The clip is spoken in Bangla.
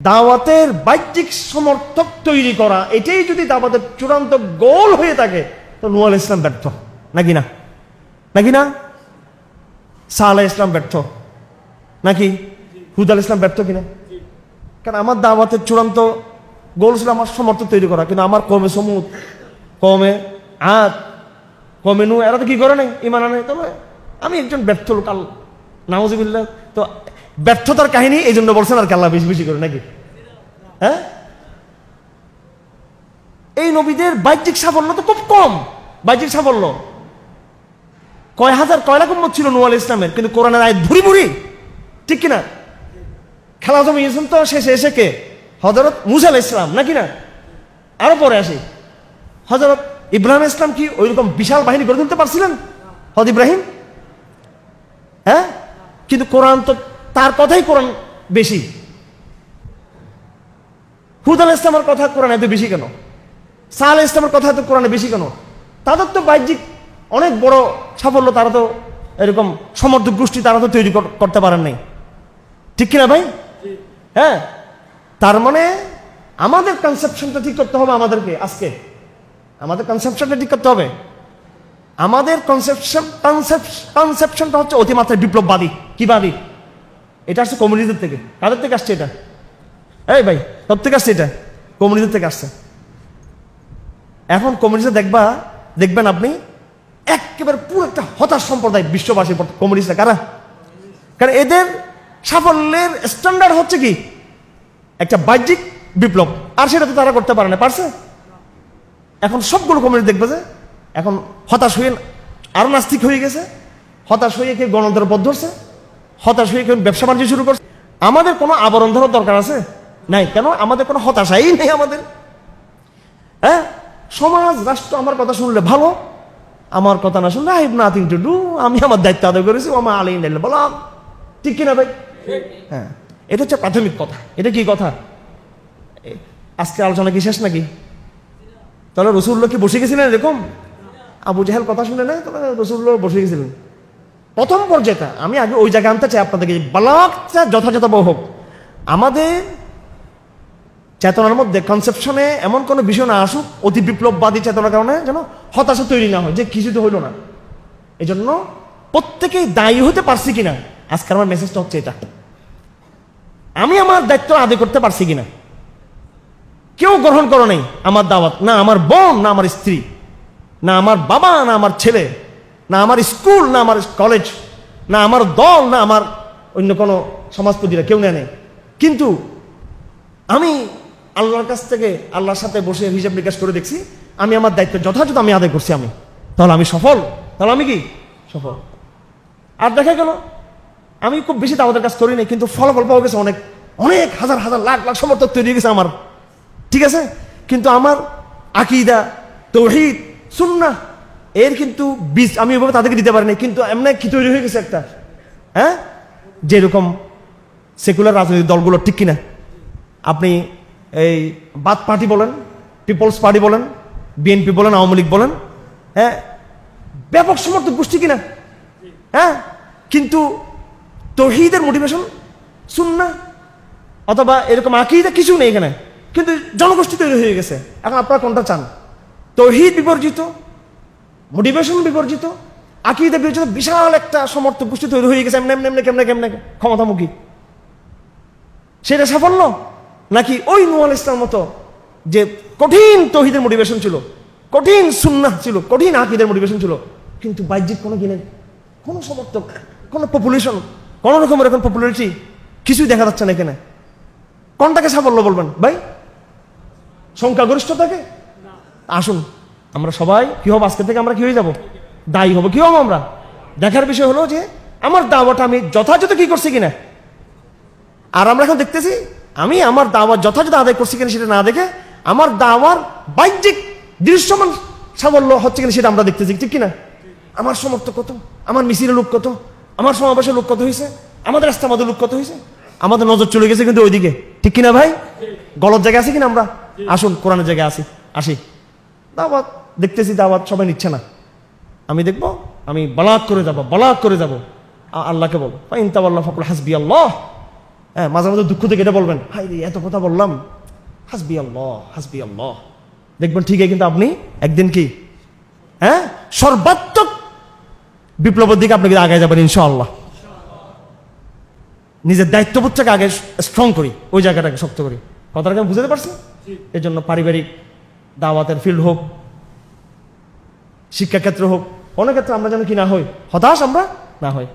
দাওয়াতের বাহ্যিক সমর্থক তৈরি করা, এটাই যদি দাওয়াতের চূড়ান্ত গোল হয়ে থাকে, তো নুয়াল ইসলাম ব্যর্থ। নাকি না? নাকি না? সাহ ইসলাম ব্যর্থ। নাকি? হুদ আল ইসলাম ব্যর্থ কিনা? কারণ আমার দাওয়াতের চূড়ান্ত গোল ছিল আমার সমর্থক তৈরি করা, কিন্তু আমার কমে সমুদ কমে আত কমে নু এরা তো কি করে নাই? ইমান আমি একজন ব্যর্থ লোক, আল তো ব্যর্থতার কাহিনী, এই জন্য বলছেন আর কি আল্লাহ বেশি বেশি করে, নাকি? হ্যাঁ? এই নবীদের বাহ্যিক সাফল্য তো খুব কম। বাহ্যিক সাফল্য? কয় হাজার কয় লাখ ছিল নোয়াল ইসলামের, কিন্তু কোরআনের আয় ভুরি ভুরি। ঠিক কিনা? খেলা জমিয়েছেন তো শেষে এসে কে? হজরত মুসাল ইসলাম নাকি না আরও পরে আসি। হজরত ইব্রাহিম ইসলাম কি ওইরকম বিশাল বাহিনী গড়ে তুলতে পারছিলেন? হদ ইব্রাহিম? হ্যাঁ? কিন্তু কোরআন তো তার কথাই কোরআন বেশি। হুদ আল ইসলামের কথা কোরআন এত বেশি কেন? সাহ আল ইসলামের কথা এত কোরআনে বেশি কেন? তাদের তো বাহ্যিক অনেক বড় সাফল্য তারা তো এরকম সমর্থক গোষ্ঠী তারা তো তৈরি করতে পারেন নাই। ঠিক কিনা ভাই? হ্যাঁ। তার মানে আমাদের কনসেপশনটা ঠিক করতে হবে আমাদেরকে আজকে। আমাদের কনসেপশনটা ঠিক করতে হবে। আমাদের কনসেপশন কনসেপশনটা হচ্ছে অতিমাত্রায় বিপ্লববাদী। কিবাদী এটা আসছে কমিউনিদের থেকে। কাদের থেকে আসছে এটা? এই ভাই সব থেকে আসছে এটা? কমিউনিদের থেকে আসছে। এখন কমিউনিস্ট দেখবা, দেখবেন আপনি, একেবারে পুরো একটা হতাশ সম্প্রদায় বিশ্ববাসী কমিউনিস্টরা কারা? কারণ এদের সাফল্যের স্ট্যান্ডার্ড হচ্ছে কি? একটা বাহ্যিক বিপ্লব। আর সেটা তো তারা করতে পারে না, পারছে? এখন সবগুলো কমিউনিস্ট দেখবে যে, এখন হতাশ হয়ে আরও নাস্তিক হয়ে গেছে। হতাশ হয়ে কেউ গণতন্ত্র পথ ধরছে। হতাশ হয়ে কেউ ব্যবসা বাণিজ্য শুরু করছে? আমাদের কোনো আবরণ ধরার দরকার আছে? নাই। কেন? আমাদের কোনো হতাশাই নেই আমাদের। হ্যাঁ? সমাজ, রাষ্ট্র, আমার কথা শুনলে ভালো। আমার কথা না শুনলে আই নাথিং টু ডু আমি আমার দায়িত্ব আদায় করেছি। আমার আলাই নাইলে বলাম ঠিক কিনা ভাই? হ্যাঁ। এটা হচ্ছে প্রাথমিক কথা। এটা কি কথা? আজকে আলোচনা কি শেষ নাকি? তাহলে রসুল্লাহ কি বসে গেছিলেন এরকম? আবু জাহেল কথা শুনে না তাহলে রসুল্লাহ বসে গেছিলেন। প্রথম পর্যায়টা, আমি আগে ওই জায়গায় আনতে চাই আপনাদেরকে বালাকটা যথাযথ হোক। আমাদের চেতনার মধ্যে কনসেপশনে এমন কোনো বিষয় না আসুক, অতি বিপ্লববাদী চেতনার কারণে যেন হতাশা তৈরি না হয়, যে কিছু তো হইল না। এই জন্য প্রত্যেকেই দায়ী হতে পারছি কিনা আজকে আমার মেসেজটা হচ্ছে এটা। আমি আমার দায়িত্ব আদায় করতে পারছি কিনা? কেউ গ্রহণ করো নাই আমার দাওয়াত, না আমার বোন, না আমার স্ত্রী, না আমার বাবা, না আমার ছেলে। না আমার স্কুল, না আমার কলেজ, না আমার দল, না আমার অন্য কোনো সমাজপতিরা, কেউ নেয় কিন্তু আমি আল্লাহর কাছ থেকে, আল্লাহর সাথে বসে হিসাব নিকাশ করে দেখছি, আমি আমার দায়িত্ব যথাযথ আমি আদায় করছি আমি। তাহলে আমি সফল? তাহলে আমি কি? সফল। আর দেখা গেল, আমি খুব বেশি দাওয়াতের কাজ করি নাই, কিন্তু ফলাফল পাওয়া গেছে অনেক অনেক হাজার হাজার লাখ লাখ সমর্থক তৈরি গেছে আমার। ঠিক আছে? কিন্তু আমার আকিদা, তৌহিদ সুন্না এর কিন্তু বীজ আমি ওইভাবে তাদেরকে দিতে পারি কিন্তু এমনি কি তৈরি হয়ে গেছে একটা? হ্যাঁ? যেরকম সেকুলার রাজনৈতিক দলগুলো ঠিক কিনা? আপনি এই বাদ পার্টি বলেন পিপলস পার্টি বলেন বিএনপি বলেন, আওয়ামী লীগ বলেন হ্যাঁ? ব্যাপক সমর্থক গোষ্ঠী কিনা? হ্যাঁ? কিন্তু তহিদের মোটিভেশন শুননা অথবা এরকম আকিদা কিছু নেই এখানে। কিন্তু জনগোষ্ঠী তৈরি হয়ে গেছে। এখন আপনারা কোনটা চান? তহিদ বিবর্জিত মোটিভেশন বিবর্জিত, আকিদা বিবর্জিত, বিশাল একটা সমর্থক গোষ্ঠী তৈরি হয়ে গেছে, এমনি এমনি এমনি কেমনে কেমনে, ক্ষমতামুখী। সেটা সাফল্য? নাকি ওই নুয়াল ইসলাম মতো যে কঠিন তহিদের মোটিভেশন ছিল, কঠিন সুন্নাহ ছিল, কঠিন আকিদের মোটিভেশন ছিল, কিন্তু বাহ্যিক কোনো কিনে কোনো সমর্থক, কোনো পপুলেশন কোনো রকমের এখন পপুলারিটি কিছুই দেখা যাচ্ছে না এখানে। কোনটাকে সাফল্য বলবেন? ভাই? সংখ্যাগরিষ্ঠতাকে? আসুন। আমরা সবাই কি হব? আজকে থেকে আমরা কি হয়ে যাব? দায়ী হব। কি হব আমরা? দেখার বিষয় হলো যে আমার দাওয়াটা আমি যথাযথ কি করছি কিনা? আর আমরা এখন দেখতেছি, আমি আমার দাওয়ার যথাযথ আদায় করছি কিনা সেটা না দেখে আমার দাওয়ার বাহ্যিক দৃশ্যমান সাফল্য হচ্ছে কিনা সেটা আমরা দেখতেছি। ঠিক কিনা? আমার সমর্থক কত? আমার মিছিলের লোক কত? আমার সমাবেশের লোক কত হয়েছে? আমাদের রাস্তা আমাদের লোক কত হয়েছে? আমাদের নজর চলে গেছে কিন্তু ওইদিকে। ঠিক কিনা ভাই? গলত জায়গায় আছি কিনা আমরা? আসুন, কোরআনের জায়গায় আসি আসি। দাওয়াত দেখতেছি দাওয়াত সবাই নিচ্ছে না। আমি দেখব আমি বালাক করে যাব বালাক করে যাব। আল্লাহকে বল ইনতাবাল্লাহ ফকুল হাসবি আল্লাহ হ্যাঁ মাঝে মাঝে দুঃখ থেকে এটা বলবেন হাই রে এত কথা বললাম। হাসবি আল্লাহ হাসবি আল্লাহ দেখবেন ঠিকই কিন্তু আপনি একদিন কি? হ্যাঁ সর্বাত্মক বিপ্লবের দিকে আপনি কিন্তু আগে যাবেন ইনশাআল্লাহ। নিজের দায়িত্ববোধটাকে আগে স্ট্রং করি ওই জায়গাটাকে শক্ত করি। কথাটাকে বুঝতে পারছি? এর জন্য পারিবারিক দাওয়াতের ফিল্ড হোক, শিক্ষাক্ষেত্র হোক, অনেক ক্ষেত্রে আমরা যেন কি না হই, হতাশ আমরা না হই।